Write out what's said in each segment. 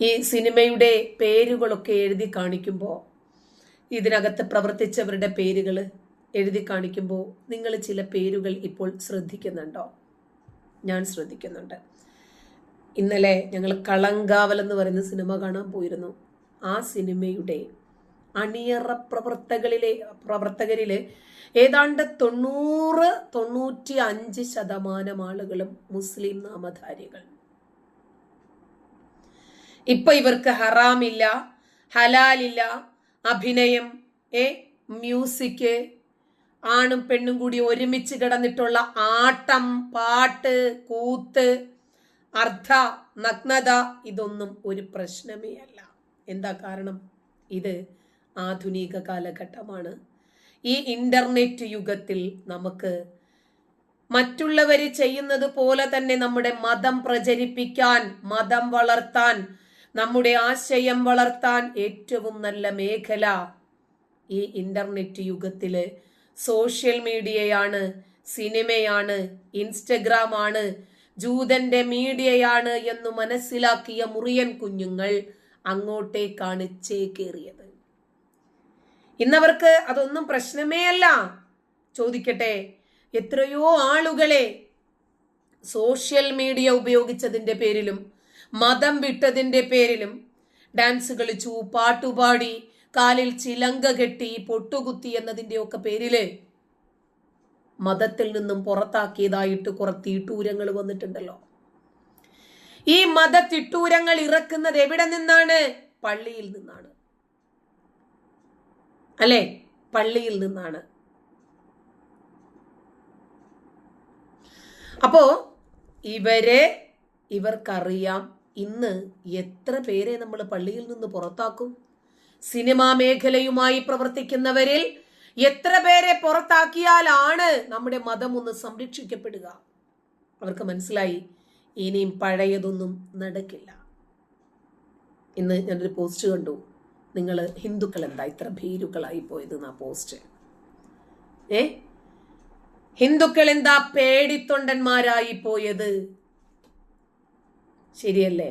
ഈ സിനിമയുടെ പേരുകളൊക്കെ എഴുതി കാണിക്കുമ്പോൾ ഇതിനകത്ത് പ്രവർത്തിച്ചവരുടെ പേരുകൾ എഴുതി കാണിക്കുമ്പോൾ നിങ്ങൾ ചില പേരുകൾ ഇപ്പോൾ ശ്രദ്ധിക്കുന്നുണ്ടോ? ഞാൻ ശ്രദ്ധിക്കുന്നുണ്ട്. ഇന്നലെ ഞങ്ങൾ കളങ്കാവൽ എന്ന് പറയുന്ന സിനിമ കാണാൻ പോയിരുന്നു. ആ സിനിമയുടെ അണിയറ പ്രവർത്തകരിലെ പ്രവർത്തകരിൽ ഏതാണ്ട് തൊണ്ണൂറ് തൊണ്ണൂറ്റി അഞ്ച് ശതമാനം ആളുകളും മുസ്ലിം നാമധാരികൾ. ഇപ്പൊ ഇവർക്ക് ഹറാമില്ല ഹലാലില്ല അഭിനയം ഏ മ്യൂസിക് ആണും പെണ്ണും കൂടി ഒരുമിച്ച് കിടന്നിട്ടുള്ള ആട്ടം പാട്ട് കൂത്ത് അർദ്ധ നഗ്നത ഇതൊന്നും ഒരു പ്രശ്നമേ അല്ല. എന്താ കാരണം? ഇത് ആധുനിക കാലഘട്ടമാണ്. ഈ ഇന്റർനെറ്റ് യുഗത്തിൽ നമുക്ക് മറ്റുള്ളവർ ചെയ്യുന്നത് പോലെ തന്നെ നമ്മുടെ മതം പ്രചരിപ്പിക്കാൻ മതം വളർത്താൻ നമ്മുടെ ആശയം വളർത്താൻ ഏറ്റവും നല്ല മേഖല ഈ ഇന്റർനെറ്റ് യുഗത്തിൽ സോഷ്യൽ മീഡിയയാണ് സിനിമയാണ് ഇൻസ്റ്റഗ്രാം ആണ് ജൂതന്റെ മീഡിയയാണ് എന്ന് മനസ്സിലാക്കിയ മുറിയൻ കുഞ്ഞുങ്ങൾ അങ്ങോട്ടേക്കാണ് ചേക്കേറിയത് ഇന്നവർക്ക് അതൊന്നും പ്രശ്നമേ അല്ല. ചോദിക്കട്ടെ എത്രയോ ആളുകളെ സോഷ്യൽ മീഡിയ ഉപയോഗിച്ചതിന്റെ പേരിലും മതം വിട്ടതിന്റെ പേരിലും ഡാൻസ് കളിച്ചു പാട്ടുപാടി കാലിൽ ചിലങ്ക കെട്ടി പൊട്ടുകുത്തി എന്നതിന്റെ ഒക്കെ പേരിൽ മതത്തിൽ നിന്നും പുറത്താക്കിയതായിട്ട് കുറെ തീട്ടൂരങ്ങൾ വന്നിട്ടുണ്ടല്ലോ. ഈ മതത്തിട്ടൂരങ്ങൾ ഇറക്കുന്നത് എവിടെ നിന്നാണ്? പള്ളിയിൽ നിന്നാണ്. അല്ലേ? പള്ളിയിൽ നിന്നാണ്. അപ്പോ ഇവരെ ഇവർക്കറിയാം. ഇന്ന് എത്ര പേരെ നമ്മൾ പള്ളിയിൽ നിന്ന് പുറത്താക്കും? സിനിമാ മേഖലയുമായി പ്രവർത്തിക്കുന്നവരിൽ എത്ര പേരെ പുറത്താക്കിയാലാണ് നമ്മുടെ മതം ഒന്ന് സംരക്ഷിക്കപ്പെടുക? അവർക്ക് മനസ്സിലായി ഇനിയും പഴയതൊന്നും നടക്കില്ല. ഇന്ന് ഞാനൊരു പോസ്റ്റ് കണ്ടു. നിങ്ങൾ ഹിന്ദുക്കൾ എന്താ ഇത്ര ഭീരുക്കളായി പോയത് എന്നാ പോസ്റ്റ്? ഏ? ഹിന്ദുക്കൾ എന്താ പേടിത്തൊണ്ടന്മാരായി പോയത്? ശരിയല്ലേ?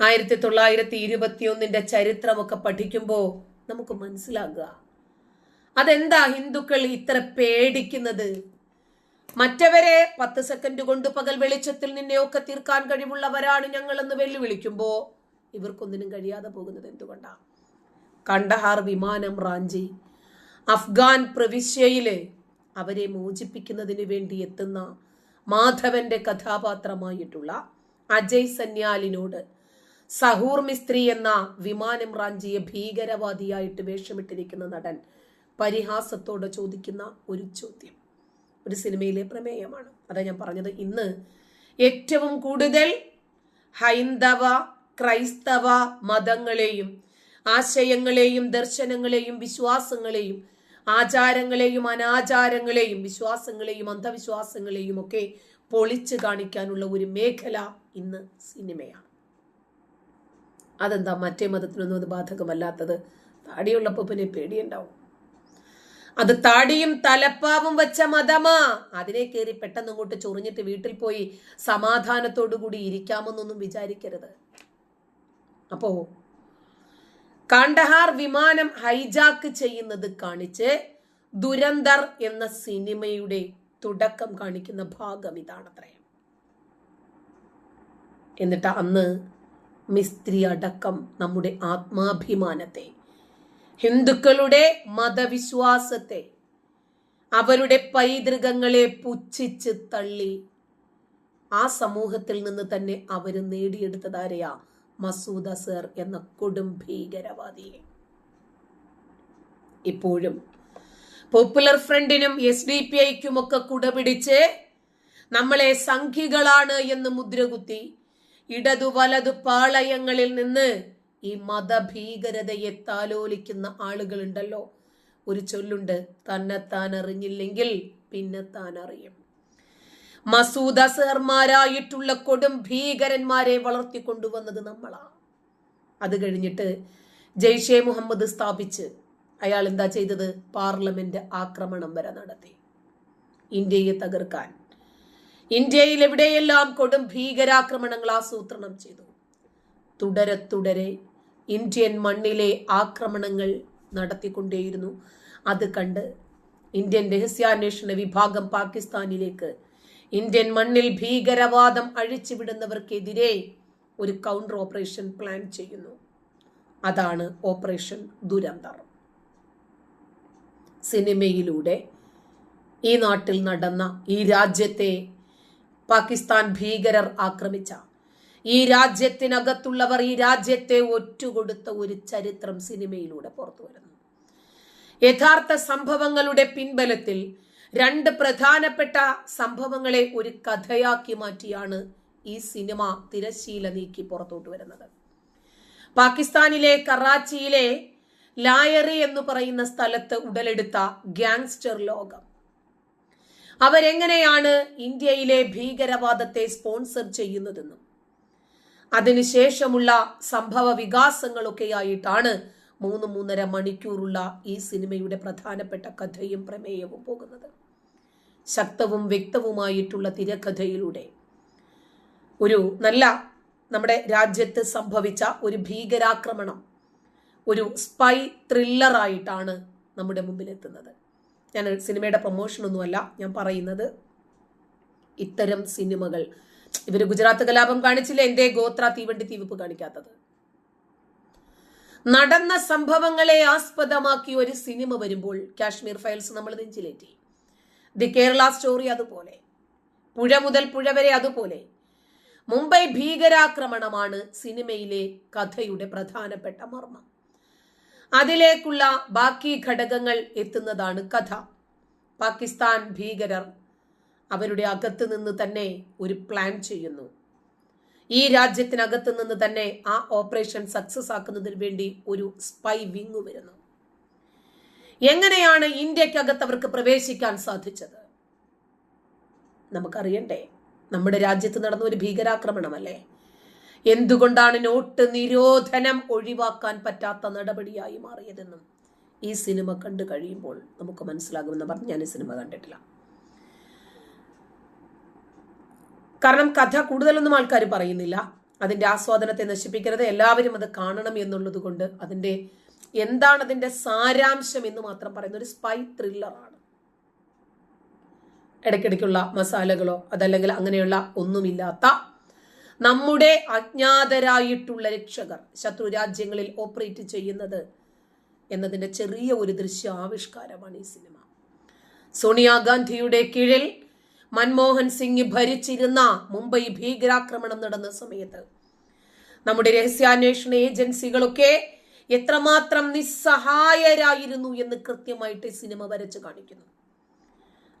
ആയിരത്തി തൊള്ളായിരത്തി ഇരുപത്തിയൊന്നിന്റെ ചരിത്രമൊക്കെ പഠിക്കുമ്പോൾ നമുക്ക് മനസ്സിലാകുക. അതെന്താ ഹിന്ദുക്കൾ ഇത്ര പേടിക്കുന്നത്? മറ്റവരെ പത്ത് സെക്കൻഡ് കൊണ്ട് പകൽ വെളിച്ചത്തിൽ നിന്നെയൊക്കെ തീർക്കാൻ കഴിവുള്ളവരാണ് ഞങ്ങളെന്ന് വെല്ലുവിളിക്കുമ്പോൾ ഇവർക്കൊന്നിനും കഴിയാതെ പോകുന്നത് എന്തുകൊണ്ടാ? കണ്ടഹാർ വിമാനം റാഞ്ചി അഫ്ഗാൻ പ്രവിശ്യയിൽ അവരെ മോചിപ്പിക്കുന്നതിന് വേണ്ടി എത്തുന്ന മാധവന്റെ കഥാപാത്രമായിട്ടുള്ള അജയ് സന്യാലിനോട് സഹൂർ മിസ്ത്രി എന്ന വിമാനം റാഞ്ചിയ ഭീകരവാദിയായിട്ട് വേഷമിട്ടിരിക്കുന്ന നടൻ പരിഹാസത്തോടെ ചോദിക്കുന്ന ഒരു ചോദ്യം. ഒരു സിനിമയിലെ പ്രമേയമാണ്. അതാ ഞാൻ പറഞ്ഞത്. ഇന്ന് ഏറ്റവും കൂടുതൽ ഹൈന്ദവ ക്രൈസ്തവ മതങ്ങളെയും ആശയങ്ങളെയും ദർശനങ്ങളെയും വിശ്വാസങ്ങളെയും ആചാരങ്ങളെയും അനാചാരങ്ങളെയും വിശ്വാസങ്ങളെയും അന്ധവിശ്വാസങ്ങളെയും ഒക്കെ പൊളിച്ചു കാണിക്കാനുള്ള ഒരു മേഖല ഇന്ന് സിനിമയാണ്. അതെന്താ മറ്റേ മതത്തിനൊന്നും അത് ബാധകമല്ലാത്തത്? താടിയുള്ളപ്പോൾ പിന്നെ പേടിയുണ്ടാവും. അത് താടിയും തലപ്പാവും വെച്ച മതമാ. അതിനെ കയറി പെട്ടെന്ന് അങ്ങോട്ട് ചൊറിഞ്ഞിട്ട് വീട്ടിൽ പോയി സമാധാനത്തോടു കൂടി ഇരിക്കാമെന്നൊന്നും വിചാരിക്കരുത്. അപ്പോ കാണ്ടഹാർ വിമാനം ഹൈജാക്ക് ചെയ്യുന്നത് കാണിച്ച് ദുരന്തർ എന്ന സിനിമയുടെ തുടക്കം കാണിക്കുന്ന ഭാഗം ഇതാണത്രേ. എന്നിട്ട് അന്ന് മിസ്ത്രി അടക്കം നമ്മുടെ ആത്മാഭിമാനത്തെ ഹിന്ദുക്കളുടെ മതവിശ്വാസത്തെ അവരുടെ പൈതൃകങ്ങളെ പുച്ഛിച്ച് തള്ളി ആ സമൂഹത്തിൽ നിന്ന് തന്നെ അവർ നേടിയെടുത്തതാരെയാ മസൂദ് അസർ എന്ന കൊടും ഭീകരവാദിയെ. ഇപ്പോഴും പോപ്പുലർ ഫ്രണ്ടിനും എസ് ഡി പി ഐക്കും ഒക്കെ കുടപിടിച്ച് നമ്മളെ സംഖ്യകളാണ് എന്ന് മുദ്രകുത്തി ഇടതു വലതു പാളയങ്ങളിൽ നിന്ന് ഈ മതഭീകരതയെ താലോലിക്കുന്ന ആളുകളുണ്ടല്ലോ. ഒരു ചൊല്ലുണ്ട് തന്നെ താൻ അറിഞ്ഞില്ലെങ്കിൽ പിന്നെ താൻ അറിയും മസൂദ് അസഹർമാരായിട്ടുള്ള കൊടും ഭീകരന്മാരെ വളർത്തിക്കൊണ്ടുവന്നത് നമ്മളാണ് അത് കഴിഞ്ഞിട്ട് ജയ്ഷെ മുഹമ്മദ് സ്ഥാപിച്ച് അയാൾ എന്താ ചെയ്തത്? പാർലമെന്റ് ആക്രമണം വരെ നടത്തി. ഇന്ത്യയെ തകർക്കാൻ. ഇന്ത്യയിൽ എവിടെയെല്ലാം കൊടും ഭീകരാക്രമണങ്ങൾ ആസൂത്രണം ചെയ്തു? തുടരെ തുടരെ ഇന്ത്യൻ മണ്ണിലെ ആക്രമണങ്ങൾ നടത്തിക്കൊണ്ടേയിരുന്നു. അത് കണ്ട് ഇന്ത്യൻ രഹസ്യാന്വേഷണ വിഭാഗം പാകിസ്ഥാനിലേക്ക് ഇന്ത്യൻ മണ്ണിൽ ഭീകരവാദം അഴിച്ചുവിടുന്നവർക്കെതിരെ ഒരു കൗണ്ടർ ഓപ്പറേഷൻ പ്ലാൻ ചെയ്യുന്നു. അതാണ് ഓപ്പറേഷൻ ദുരന്തർ സിനിമയിലൂടെ ഈ നാട്ടിൽ നടന്ന ഈ രാജ്യത്തെ പാകിസ്ഥാൻ ഭീകരർ ആക്രമിച്ച ഈ രാജ്യത്തിനകത്തുള്ളവർ ഈ രാജ്യത്തെ ഒറ്റുകൊടുത്ത ഒരു ചരിത്രം സിനിമയിലൂടെ പുറത്തു വരുന്നു യഥാർത്ഥ സംഭവങ്ങളുടെ പിൻബലത്തിൽ രണ്ട് പ്രധാനപ്പെട്ട സംഭവങ്ങളെ ഒരു കഥയാക്കി മാറ്റിയാണ് ഈ സിനിമ തിരശീല നീക്കി പുറത്തോട്ട് വരുന്നത്. പാകിസ്ഥാനിലെ കറാച്ചിയിലെ ലായറി എന്ന് പറയുന്ന സ്ഥലത്ത് ഉടലെടുത്ത ഗാങ്സ്റ്റർ ലോകം. അവരെങ്ങനെയാണ് ഇന്ത്യയിലെ ഭീകരവാദത്തെ സ്പോൺസർ ചെയ്യുന്നതെന്നും അതിനുശേഷമുള്ള സംഭവ വികാസങ്ങളൊക്കെയായിട്ടാണ് മൂന്ന് മൂന്നര മണിക്കൂറുള്ള ഈ സിനിമയുടെ പ്രധാനപ്പെട്ട കഥയും പ്രമേയവും പോകുന്നത്. ശക്തവും വ്യക്തവുമായിട്ടുള്ള തിരക്കഥയിലൂടെ. ഒരു നല്ല നമ്മുടെ രാജ്യത്ത് സംഭവിച്ച ഒരു ഭീകരാക്രമണം ഒരു സ്പൈ ത്രില്ലറായിട്ടാണ് നമ്മുടെ മുമ്പിൽ എത്തുന്നത് ഞാൻ സിനിമയുടെ പ്രൊമോഷനൊന്നുമല്ല ഞാൻ പറയുന്നത് ഇത്തരം സിനിമകൾ. ഇവർ ഗുജറാത്ത് കലാപം കാണിച്ചില്ല? എന്തേ ഗോത്ര തീവണ്ടി തീവിപ്പ് കാണിക്കാത്തത്? നടന്ന സംഭവങ്ങളെ ആസ്പദമാക്കി ഒരു സിനിമ വരുമ്പോൾ കാശ്മീർ ഫയൽസ് നമ്മൾ നെഞ്ചിലേറ്റി. ദി കേരള സ്റ്റോറി അതുപോലെ. പുഴ മുതൽ പുഴ വരെ അതുപോലെ. മുംബൈ ഭീകരാക്രമണമാണ് സിനിമയിലെ കഥയുടെ പ്രധാനപ്പെട്ട മർമ്മം. അതിലേക്കുള്ള ബാക്കി ഘടകങ്ങൾ എത്തുന്നതാണ് കഥ. പാകിസ്ഥാൻ ഭീകരർ അവരുടെ അകത്ത് നിന്ന് തന്നെ ഒരു പ്ലാൻ ചെയ്യുന്നു. ഈ രാജ്യത്തിനകത്ത് നിന്ന് തന്നെ ആ ഓപ്പറേഷൻ സക്സസ് ആക്കുന്നതിന് വേണ്ടി ഒരു സ്പൈ വിങ് വരുന്നു. എങ്ങനെയാണ് ഇന്ത്യക്കകത്ത് അവർക്ക് പ്രവേശിക്കാൻ സാധിച്ചത്? നമുക്കറിയണ്ടേ നമ്മുടെ രാജ്യത്ത് നടന്ന ഒരു ഭീകരാക്രമണമല്ലേ? എന്തുകൊണ്ടാണ് നോട്ട് നിരോധനം ഒഴിവാക്കാൻ പറ്റാത്ത നടപടിയായി മാറിയതെന്നും ഈ സിനിമ കണ്ടു കഴിയുമ്പോൾ നമുക്ക് മനസ്സിലാകുമെന്ന് പറഞ്ഞ് ഞാൻ ഈ സിനിമ കണ്ടിട്ടില്ല. കാരണം കഥ കൂടുതലൊന്നും ആൾക്കാർ പറയുന്നില്ല. അതിന്റെ ആസ്വാദനത്തെ നശിപ്പിക്കരുത്. എല്ലാവരും അത് കാണണം എന്നുള്ളത് കൊണ്ട് അതിന്റെ എന്താണ് അതിന്റെ സാരാംശം എന്ന് മാത്രം പറയുന്ന ഒരു സ്പൈ ത്രില്ലറാണ് ഇടയ്ക്കിടയ്ക്കുള്ള മസാലകളോ അതല്ലെങ്കിൽ അങ്ങനെയുള്ള ഒന്നുമില്ലാത്ത നമ്മുടെ അജ്ഞാതരായിട്ടുള്ള രക്ഷകർ ശത്രു രാജ്യങ്ങളിൽ ഓപ്പറേറ്റ് ചെയ്യുന്നത് എന്നതിന്റെ ചെറിയ ഒരു ദൃശ്യ ആവിഷ്കാരമാണ് ഈ സിനിമ സോണിയാഗാന്ധിയുടെ കീഴിൽ മൻമോഹൻ സിംഗ് ഭരിച്ചിരുന്ന മുംബൈ ഭീകരാക്രമണം നടന്ന സമയത്ത് നമ്മുടെ രഹസ്യാന്വേഷണ ഏജൻസികളൊക്കെ എത്രമാത്രം നിസ്സഹായരായിരുന്നു എന്ന് കൃത്യമായിട്ട് സിനിമ വരച്ച് കാണിക്കുന്നു.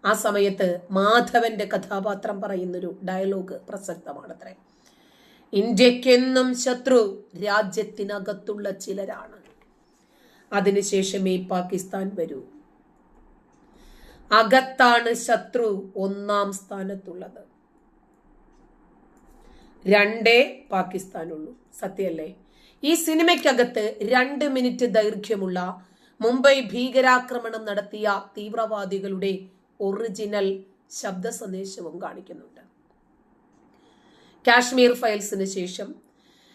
ആ സമയത്ത് മാധവന്റെ കഥാപാത്രം പറയുന്നൊരു ഡയലോഗ് പ്രസക്തമാണത്രേ. ഇന്ത്യക്കെന്നും ശത്രു രാജ്യത്തിനകത്തുള്ള ചിലരാണ്. അതിനുശേഷമേ പാകിസ്ഥാൻ വരൂ. അകത്താണ് ശത്രു ഒന്നാം സ്ഥാനത്തുള്ളത്. രണ്ടേ പാകിസ്ഥാനുള്ളൂ. സത്യല്ലേ ഈ സിനിമയ്ക്കകത്ത് രണ്ട് മിനിറ്റ് ദൈർഘ്യമുള്ള മുംബൈ ഭീകരാക്രമണം നടത്തിയ തീവ്രവാദികളുടെ ഒറിജിനൽ ശബ്ദ സന്ദേശവും കാണിക്കുന്നുണ്ട്. കാശ്മീർ ഫയൽസിന് ശേഷം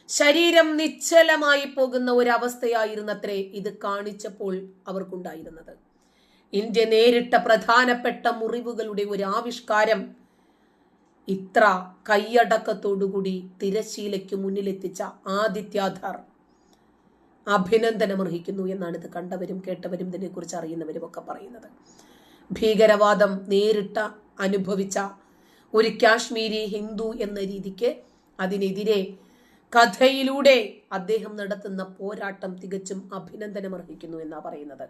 ശരീരം നിശ്ചലമായി പോകുന്ന ഒരവസ്ഥയായിരുന്നത്രേ ഇത് കാണിച്ചപ്പോൾ അവർക്കുണ്ടായിരുന്നത്. ഇന്ത്യ നേരിട്ട പ്രധാനപ്പെട്ട മുറിവുകളുടെ ഒരു ആവിഷ്കാരം ഇത്ര കൈയടക്കത്തോടുകൂടി തിരശീലയ്ക്ക് മുന്നിലെത്തിച്ച ആദിത്യാധാർ അഭിനന്ദനമർഹിക്കുന്നു എന്നാണ് ഇത് കണ്ടവരും കേട്ടവരും ഇതിനെക്കുറിച്ച് അറിയുന്നവരും ഒക്കെ പറയുന്നത്. ഭീകരവാദം നേരിട്ട അനുഭവിച്ച ഒരു കാശ്മീരി ഹിന്ദു എന്ന രീതിക്ക് അതിനെതിരെ കഥയിലൂടെ അദ്ദേഹം നടത്തുന്ന പോരാട്ടം തികച്ചും അഭിനന്ദനമർഹിക്കുന്നു എന്നാ പറയുന്നത്.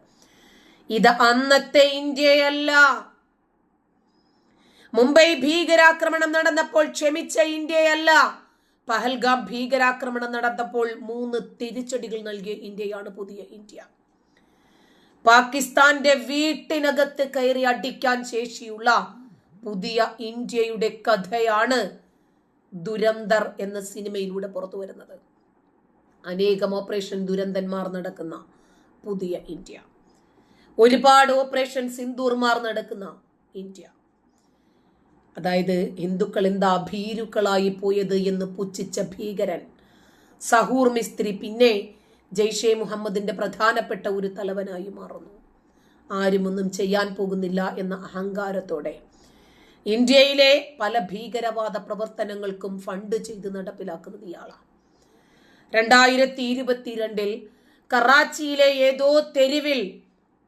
ഇത് അന്നത്തെ ഇന്ത്യയല്ല. മുംബൈ ഭീകരാക്രമണം നടന്നപ്പോൾ ക്ഷമിച്ച ഇന്ത്യയല്ല. പഹൽഗാം ഭീകരാക്രമണം നടന്നപ്പോൾ മൂന്ന് തിരിച്ചടികൾ നൽകിയ ഇന്ത്യയാണ് പുതിയ ഇന്ത്യ. പാകിസ്ഥാന്റെ വീട്ടിനകത്ത് കയറി അടിക്കാൻ ശേഷിയുള്ള പുതിയ ഇന്ത്യയുടെ കഥയാണ് ദുരന്തർ എന്ന സിനിമയിലൂടെ പുറത്തു വരുന്നത്. അനേകം ഓപ്പറേഷൻ ദുരന്തന്മാർ നടക്കുന്ന പുതിയ ഇന്ത്യ. ഒരുപാട് ഓപ്പറേഷൻ സിന്ദൂർമാർ നടക്കുന്ന ഇന്ത്യ. അതായത് ഹിന്ദുക്കൾ എന്താ ഭീരുക്കളായി പോയത് എന്ന് പുച്ഛിച്ച ഭീകരൻ. സഹൂർ മിസ്ത്രി പിന്നെ ജയ്ഷെ മുഹമ്മദിന്റെ പ്രധാനപ്പെട്ട ഒരു തലവനായി മാറുന്നു. ആരുമൊന്നും ചെയ്യാൻ പോകുന്നില്ല എന്ന അഹങ്കാരത്തോടെ ഇന്ത്യയിലെ പല ഭീകരവാദ പ്രവർത്തനങ്ങൾക്കും ഫണ്ട് ചെയ്ത് നടപ്പിലാക്കുന്നത് ഇയാളാണ് രണ്ടായിരത്തി ഇരുപത്തിരണ്ടിൽ കറാച്ചിയിലെ ഏതോ തെരുവിൽ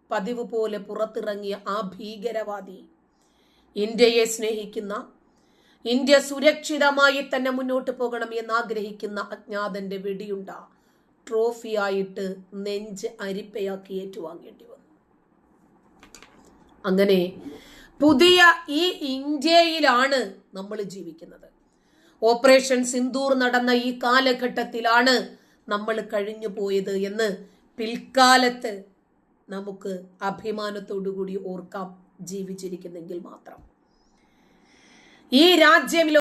പതിവ് പോലെ പുറത്തിറങ്ങിയ ആ ഭീകരവാദി ഇന്ത്യയെ സ്നേഹിക്കുന്ന ഇന്ത്യ സുരക്ഷിതമായി തന്നെ മുന്നോട്ട് പോകണം എന്ന് ആഗ്രഹിക്കുന്ന അജ്ഞാതന്റെ വെടിയുണ്ട ട്രോഫിയായിട്ട് നെഞ്ച് അരിപ്പയാക്കി ഏറ്റുവാങ്ങേണ്ടി വന്നു. അങ്ങനെ പുതിയ ഈ ഇന്ത്യയിലാണ് നമ്മൾ ജീവിക്കുന്നത്. ഓപ്പറേഷൻ സിന്ദൂർ നടന്ന ഈ കാലഘട്ടത്തിലാണ് നമ്മൾ കഴിഞ്ഞു പോയത് എന്ന് പിൽക്കാലത്ത് നമുക്ക് അഭിമാനത്തോടു കൂടി ഓർക്കാം. ജീവിച്ചിരിക്കുന്നെങ്കിൽ മാത്രം. ഈ രാജ്യം